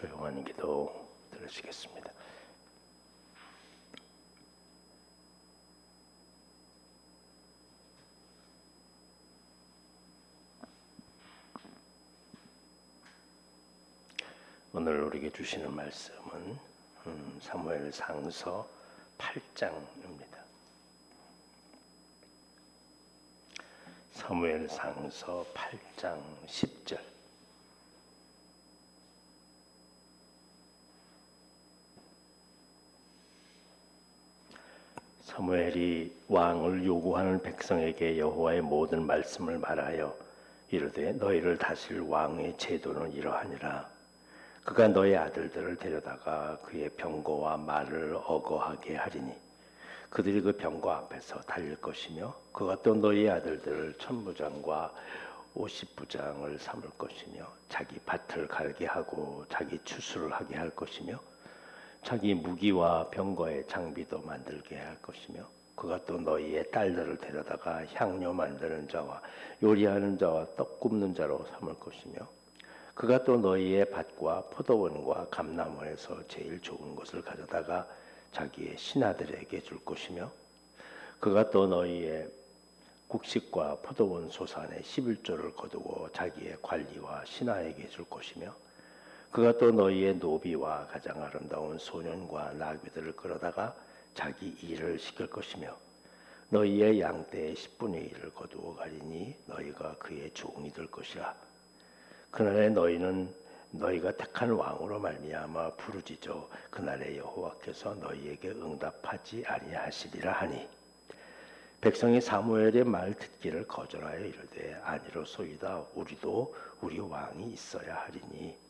조용한 기도 들으시겠습니다. 오늘 우리에게 주시는 말씀은 음, 사무엘 상서 8장입니다. 사무엘 상서 8장 10절 사무엘이 왕을 요구하는 백성에게 여호와의 모든 말씀을 말하여 이르되 너희를 다실 왕의 제도는 이러하니라. 그가 너희 아들들을 데려다가 그의 병거와 말을 어거하게 하리니 그들이 그 병거 앞에서 달릴 것이며 그가 또 너희 아들들을 천부장과 오십부장을 삼을 것이며 자기 밭을 갈게 하고 자기 추수를 하게 할 것이며 자기 무기와 병거의 장비도 만들게 할 것이며 그가 또 너희의 딸들을 데려다가 향료 만드는 자와 요리하는 자와 떡 굽는 자로 삼을 것이며 그가 또 너희의 밭과 포도원과 감나무에서 제일 좋은 것을 가져다가 자기의 신하들에게 줄 것이며 그가 또 너희의 국식과 포도원 소산의 11조를 거두고 자기의 관리와 신하에게 줄 것이며 그가 또 너희의 노비와 가장 아름다운 소년과 나귀들을 끌어다가 자기 일을 시킬 것이며 너희의 양떼의 10분의 1을 거두어 가리니 너희가 그의 종이 될 것이라. 그날에 너희는 너희가 택한 왕으로 말미암아 부르짖어 그날에 여호와께서 너희에게 응답하지 아니하시리라 하니. 백성이 사무엘의 말 듣기를 거절하여 이르되 아니로 소이다. 우리도 우리 왕이 있어야 하리니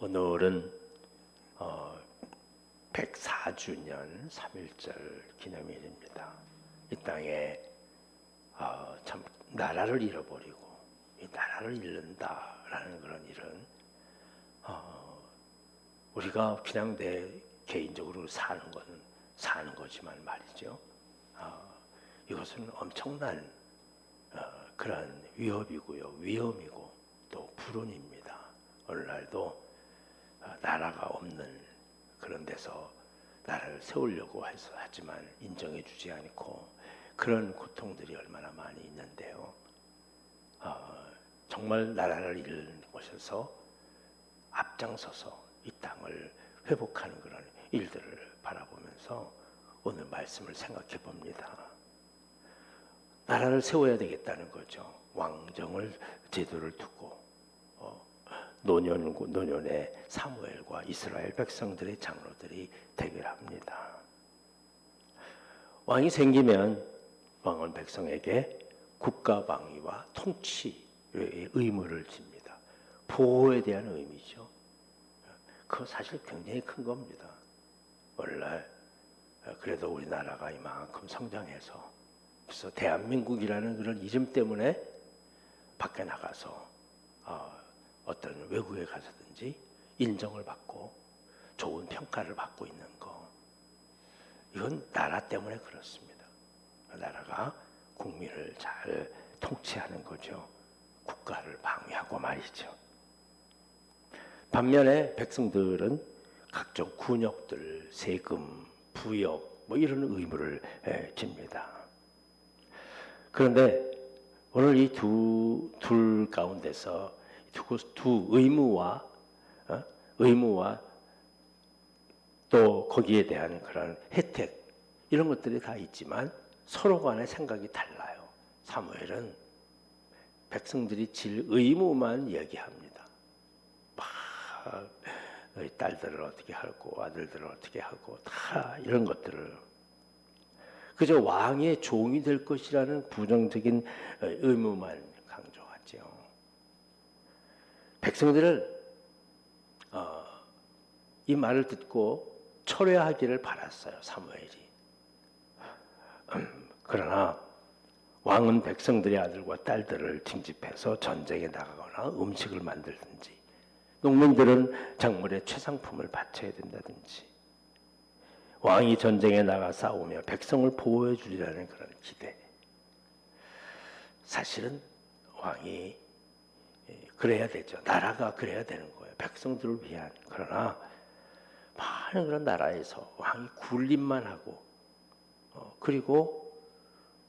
오늘은 어, 104주년 3.1절 기념일입니다. 이 땅에 어, 참 나라를 잃어버리고 이 나라를 잃는다라는 그런 일은 어, 우리가 그냥 내 개인적으로 사는 건 사는 거지만 말이죠. 어, 이것은 엄청난 어, 그런 위협이고요, 위험이고 또 불운입니다. 오늘날도 어, 나라가 없는 그런 데서 나라를 세우려고 해서 하지만 인정해 주지 않고 그런 고통들이 얼마나 많이 있는데요. 어, 정말 나라를 잃는 곳에서 앞장서서 이 땅을 회복하는 그런 일들을 바라보면서 오늘 말씀을 생각해 봅니다. 나라를 세워야 되겠다는 거죠. 왕정을 제도를 두고 어, 노년 노년의 사무엘과 이스라엘 백성들의 장로들이 대결합니다. 왕이 생기면 왕은 백성에게 국가 방위와 통치의 의무를 집니다. 보호에 대한 의미죠. 그거 사실 굉장히 큰 겁니다. 오늘날 그래도 우리나라가 이만큼 성장해서 그래서 대한민국이라는 그런 이름 때문에 밖에 나가서 어, 어떤 외국에 가서든지 인정을 받고 좋은 평가를 받고 있는 거 이건 나라 때문에 그렇습니다. 나라가 국민을 잘 통치하는 거죠. 국가를 방위하고 말이죠. 반면에 백성들은 각종 군역들, 세금, 부역 뭐 이런 의무를 집니다. 그런데 오늘 이 두 둘 가운데서 두, 두 의무와 어? 의무와 또 거기에 대한 그런 혜택 이런 것들이 다 있지만 서로 간의 생각이 달라요. 사무엘은 백성들이 질 의무만 얘기합니다. 막 너희 딸들을 어떻게 하고 아들들을 어떻게 하고 다 이런 것들을 그저 왕의 종이 될 것이라는 부정적인 의무만 강조하죠. 백성들을 어, 이 말을 듣고 철회하기를 바랐어요 사무엘이. 음, 그러나 왕은 백성들의 아들과 딸들을 징집해서 전쟁에 나가거나 음식을 만들든지 농민들은 작물의 최상품을 바쳐야 된다든지 왕이 전쟁에 나가 싸우며 백성을 보호해 주리라는 그런 기대. 사실은 왕이 예, 그래야 되죠. 나라가 그래야 되는 거예요. 백성들을 위한. 그러나 많은 그런 나라에서 왕이 굴림만 하고 어, 그리고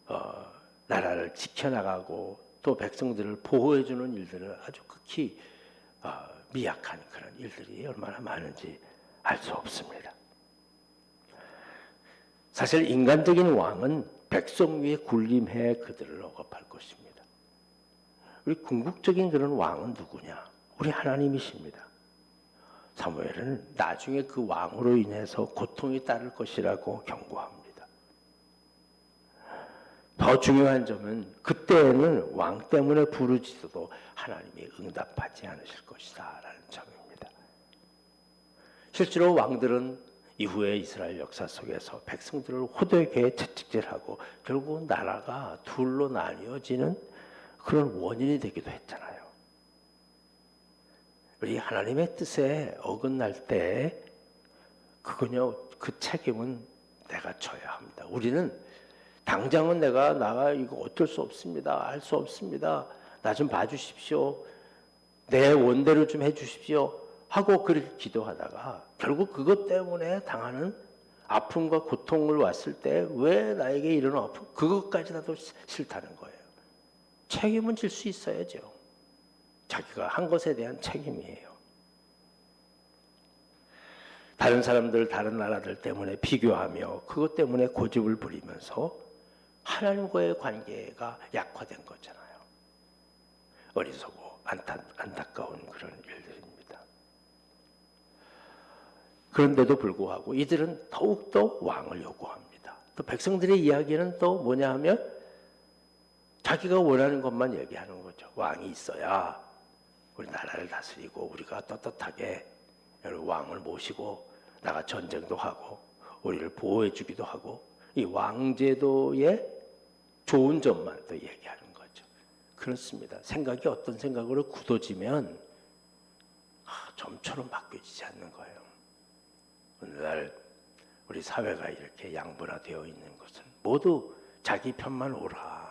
어, 나라를 지켜나가고 또 백성들을 보호해주는 일들은 아주 극히 어, 미약한 그런 일들이 얼마나 많은지 알 수 없습니다. 사실 인간적인 왕은 백성 위에 군림해 그들을 억압할 것입니다. 우리 궁극적인 그런 왕은 누구냐? 우리 하나님이십니다. 사무엘은 나중에 그 왕으로 인해서 고통이 따를 것이라고 경고합니다. 더 중요한 점은 그때에는 왕 때문에 부르짖어도 하나님이 응답하지 않으실 것이다라는 점입니다. 실제로 왕들은 이후에 이스라엘 역사 속에서 백성들을 호되게 채찍질하고 결국은 나라가 둘로 나뉘어지는 그런 원인이 되기도 했잖아요. 우리 하나님의 뜻에 어긋날 때 그거요 그 책임은 내가 져야 합니다. 우리는 당장은 내가 나가 이거 어쩔 수 없습니다. 알 수 없습니다. 나 좀 봐주십시오. 내 원대로 좀 해주십시오. 하고 그렇게 기도하다가 결국 그것 때문에 당하는 아픔과 고통을 왔을 때 왜 나에게 이런 아픔 그것까지 나도 싫다는 거예요. 책임은 질 수 있어야죠. 자기가 한 것에 대한 책임이에요. 다른 사람들, 다른 나라들 때문에 비교하며 그것 때문에 고집을 부리면서 하나님과의 관계가 약화된 거잖아요. 어리석고 안타, 안타까운 그런 일들입니다. 그런데도 불구하고 이들은 더욱더 왕을 요구합니다. 또 백성들의 이야기는 또 뭐냐 하면 자기가 원하는 것만 얘기하는 거죠. 왕이 있어야 우리 나라를 다스리고 우리가 떳떳하게 왕을 모시고 나가 전쟁도 하고 우리를 보호해 주기도 하고 이 왕제도의 좋은 점만 또 얘기하는 거죠. 그렇습니다. 생각이 어떤 생각으로 굳어지면 아, 점처럼 바뀌어지지 않는 거예요. 오늘날 우리 사회가 이렇게 양분화되어 있는 것은 모두 자기 편만 오라.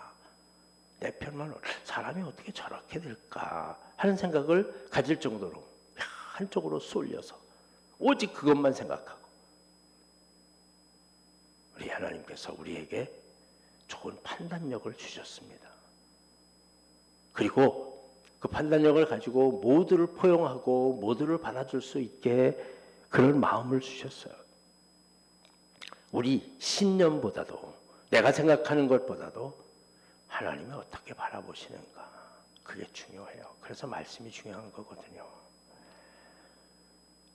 내 편만. 사람이 어떻게 저렇게 될까 하는 생각을 가질 정도로 한쪽으로 쏠려서 오직 그것만 생각하고 우리 하나님께서 우리에게 좋은 판단력을 주셨습니다. 그리고 그 판단력을 가지고 모두를 포용하고 모두를 받아줄 수 있게 그런 마음을 주셨어요. 우리 신념보다도 내가 생각하는 것보다도 하나님이 어떻게 바라보시는가 그게 중요해요. 그래서 말씀이 중요한 거거든요.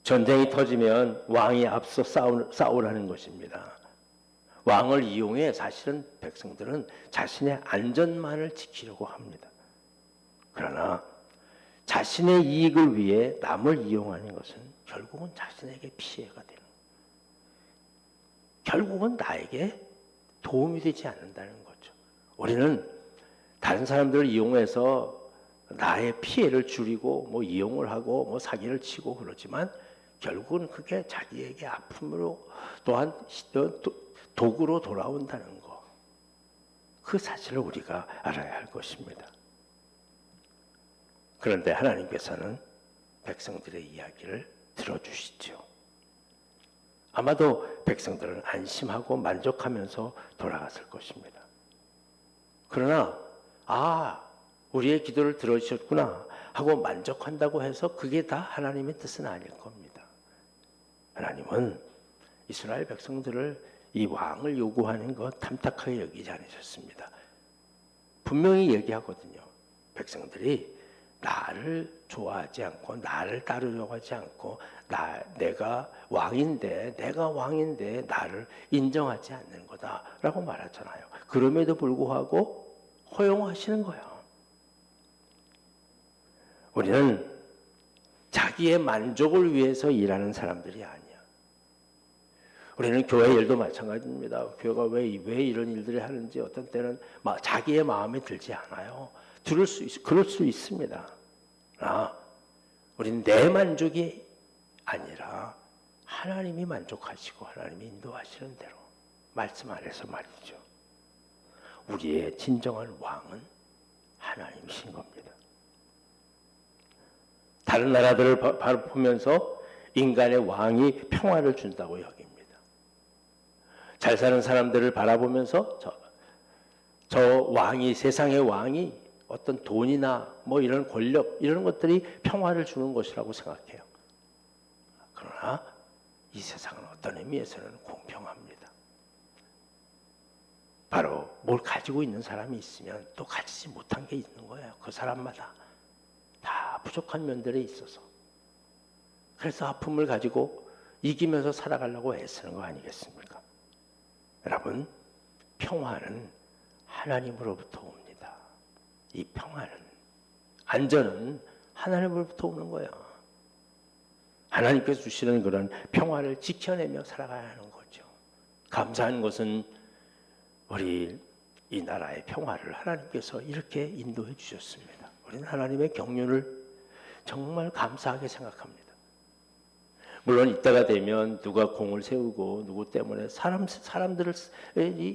전쟁이 터지면 왕이 앞서 싸우, 싸우라는 것입니다. 왕을 이용해 사실은 백성들은 자신의 안전만을 지키려고 합니다. 그러나 자신의 이익을 위해 남을 이용하는 것은 결국은 자신에게 피해가 되는 결국은 나에게 도움이 되지 않는다는 거죠. 우리는 다른 사람들을 이용해서 나의 피해를 줄이고 뭐 이용을 하고 뭐 사기를 치고 그러지만 결국은 그게 자기에게 아픔으로 또한 도구로 돌아온다는 거. 그 사실을 우리가 알아야 할 것입니다. 그런데 하나님께서는 백성들의 이야기를 들어주시죠. 아마도 백성들은 안심하고 만족하면서 돌아갔을 것입니다. 그러나, 아, 우리의 기도를 들어주셨구나 하고 만족한다고 해서 그게 다 하나님의 뜻은 아닐 겁니다. 하나님은 이스라엘 백성들을 이 왕을 요구하는 것 탐탁하게 여기지 않으셨습니다. 분명히 얘기하거든요. 백성들이 나를 좋아하지 않고 나를 따르려고 하지 않고 나 내가 왕인데 내가 왕인데 나를 인정하지 않는 거다라고 말하잖아요. 그럼에도 불구하고 허용하시는 거예요. 우리는 자기의 만족을 위해서 일하는 사람들이 아니야. 우리는 교회 일도 마찬가지입니다. 교회가 왜, 왜 이런 일들을 하는지 어떤 때는 막 자기의 마음에 들지 않아요. 들을 수 있, 그럴 수 있습니다. 아, 우리는 내 만족이 아니라 하나님이 만족하시고 하나님이 인도하시는 대로 말씀 안에서 말이죠. 우리의 진정한 왕은 하나님이신 겁니다. 다른 나라들을 바- 바로 보면서 인간의 왕이 평화를 준다고 여깁니다. 잘 사는 사람들을 바라보면서 저, 저 왕이 세상의 왕이 어떤 돈이나 뭐 이런 권력 이런 것들이 평화를 주는 것이라고 생각해요. 그러나 이 세상은 어떤 의미에서는 공평합니다. 뭘 가지고 있는 사람이 있으면 또 가지지 못한 게 있는 거예요. 그 사람마다 다 부족한 면들이 있어서 그래서 아픔을 가지고 이기면서 살아가려고 애쓰는 거 아니겠습니까? 여러분 평화는 하나님으로부터 옵니다. 이 평화는 안전은 하나님으로부터 오는 거예요. 하나님께서 주시는 그런 평화를 지켜내며 살아가야 하는 거죠. 감사한 것은 우리 이 나라의 평화를 하나님께서 이렇게 인도해 주셨습니다. 우리는 하나님의 경륜을 정말 감사하게 생각합니다. 물론 이때가 되면 누가 공을 세우고 누구 때문에 사람 사람들이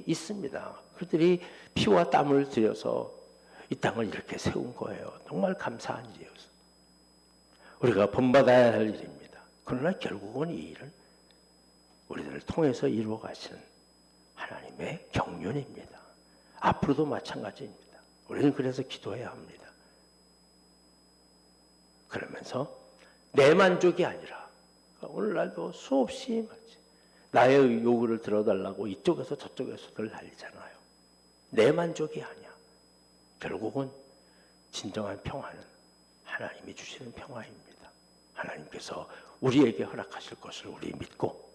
있습니다. 그들이 피와 땀을 들여서 이 땅을 이렇게 세운 거예요. 정말 감사한 일이었어. 우리가 본받아야 할 일입니다. 그러나 결국은 이 일은 우리들을 통해서 이루어 가시는 하나님의 경륜입니다. 앞으로도 마찬가지입니다. 우리는 그래서 기도해야 합니다. 그러면서 내 만족이 아니라 오늘날도 수없이 마치 나의 요구를 들어달라고 이쪽에서 저쪽에서들 난리잖아요. 내 만족이 아니야. 결국은 진정한 평화는 하나님이 주시는 평화입니다. 하나님께서 우리에게 허락하실 것을 우리 믿고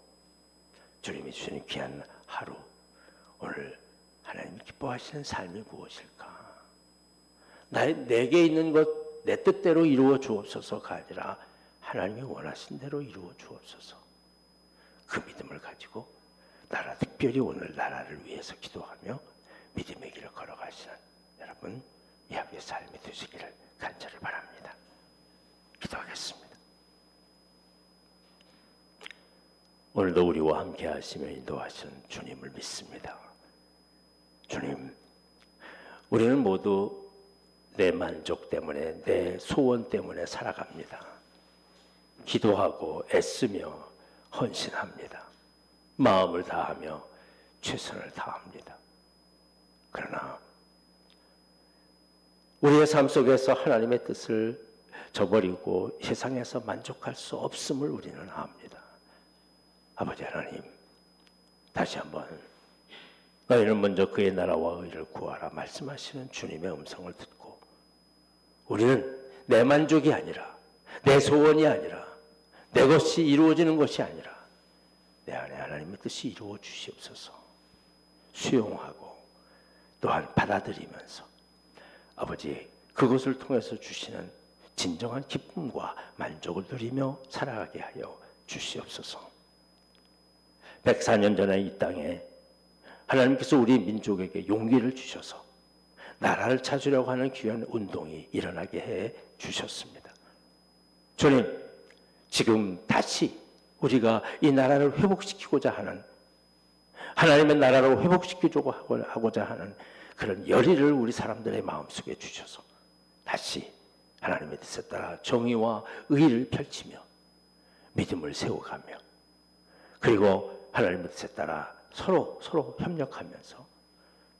주님이 주시는 귀한 하루 오늘 하나님 기뻐하시는 삶이 무엇일까? 나 내게 있는 것 내 뜻대로 이루어 주옵소서가 아니라 하나님이 원하신 대로 이루어 주옵소서. 그 믿음을 가지고 나라 특별히 오늘 나라를 위해서 기도하며 믿음의 길을 걸어가시는 여러분 이하의 삶이 되시기를 간절히 바랍니다. 기도하겠습니다. 오늘도 우리와 함께 하시며 인도하시는 주님을 믿습니다. 주님, 우리는 모두 내 만족 때문에, 내 소원 때문에 살아갑니다. 기도하고 애쓰며 헌신합니다. 마음을 다하며 최선을 다합니다. 그러나 우리의 삶 속에서 하나님의 뜻을 저버리고 세상에서 만족할 수 없음을 우리는 압니다. 아버지 하나님, 다시 한번 너희는 먼저 그의 나라와 의를 구하라 말씀하시는 주님의 음성을 듣고 우리는 내 만족이 아니라 내 소원이 아니라 내 것이 이루어지는 것이 아니라 내 안에 하나님의 뜻이 이루어 주시옵소서 수용하고 또한 받아들이면서 아버지 그것을 통해서 주시는 진정한 기쁨과 만족을 누리며 살아가게 하여 주시옵소서. 104년 전에 이 땅에 하나님께서 우리 민족에게 용기를 주셔서 나라를 찾으려고 하는 귀한 운동이 일어나게 해 주셨습니다. 주님, 지금 다시 우리가 이 나라를 회복시키고자 하는 하나님의 나라를 회복시키고자 하는 그런 열의를 우리 사람들의 마음속에 주셔서 다시 하나님의 뜻에 따라 정의와 의를 펼치며 믿음을 세워가며 그리고 하나님의 뜻에 따라 서로 서로 협력하면서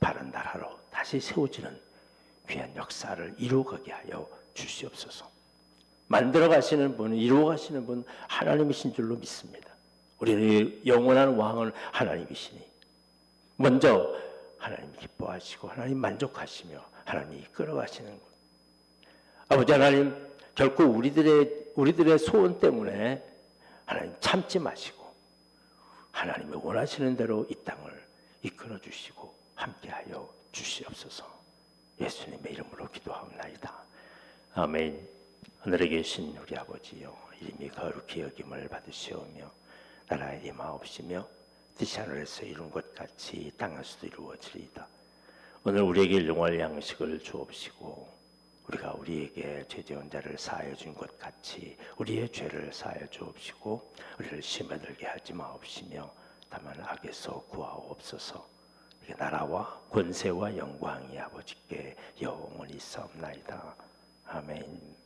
바른 나라로 다시 세워지는 귀한 역사를 이루어가게 하여 주시옵소서. 만들어 가시는 분, 이루어 가시는 분 하나님이신 줄로 믿습니다. 우리는 영원한 왕은 하나님이시니 먼저 하나님 기뻐하시고 하나님 만족하시며 하나님 이끌어 가시는 것. 아버지 하나님 결코 우리들의 우리들의 소원 때문에 하나님 참지 마시고 하나님이 원하시는 대로 이 땅을 이끌어 주시고 함께하여 주시옵소서. 예수님의 이름으로 기도하옵나이다. 아멘. 하늘에 계신 우리 아버지여 이름이 거룩히 여김을 받으시오며 나라의 임하옵시며 뜻이 하늘에서 이룬 것 같이 이 땅에서도 이루어지리이다 오늘 우리에게 일용할 양식을 주옵시고 우리가 우리에게 죄지은 자를 사하여 준 것 같이 우리의 죄를 사하여 주옵시고 우리를 시험에 들게 하지 마옵시며 다만 악에서 구하옵소서. 이게 나라와 권세와 영광이 아버지께 영원히 있사옵나이다. 아멘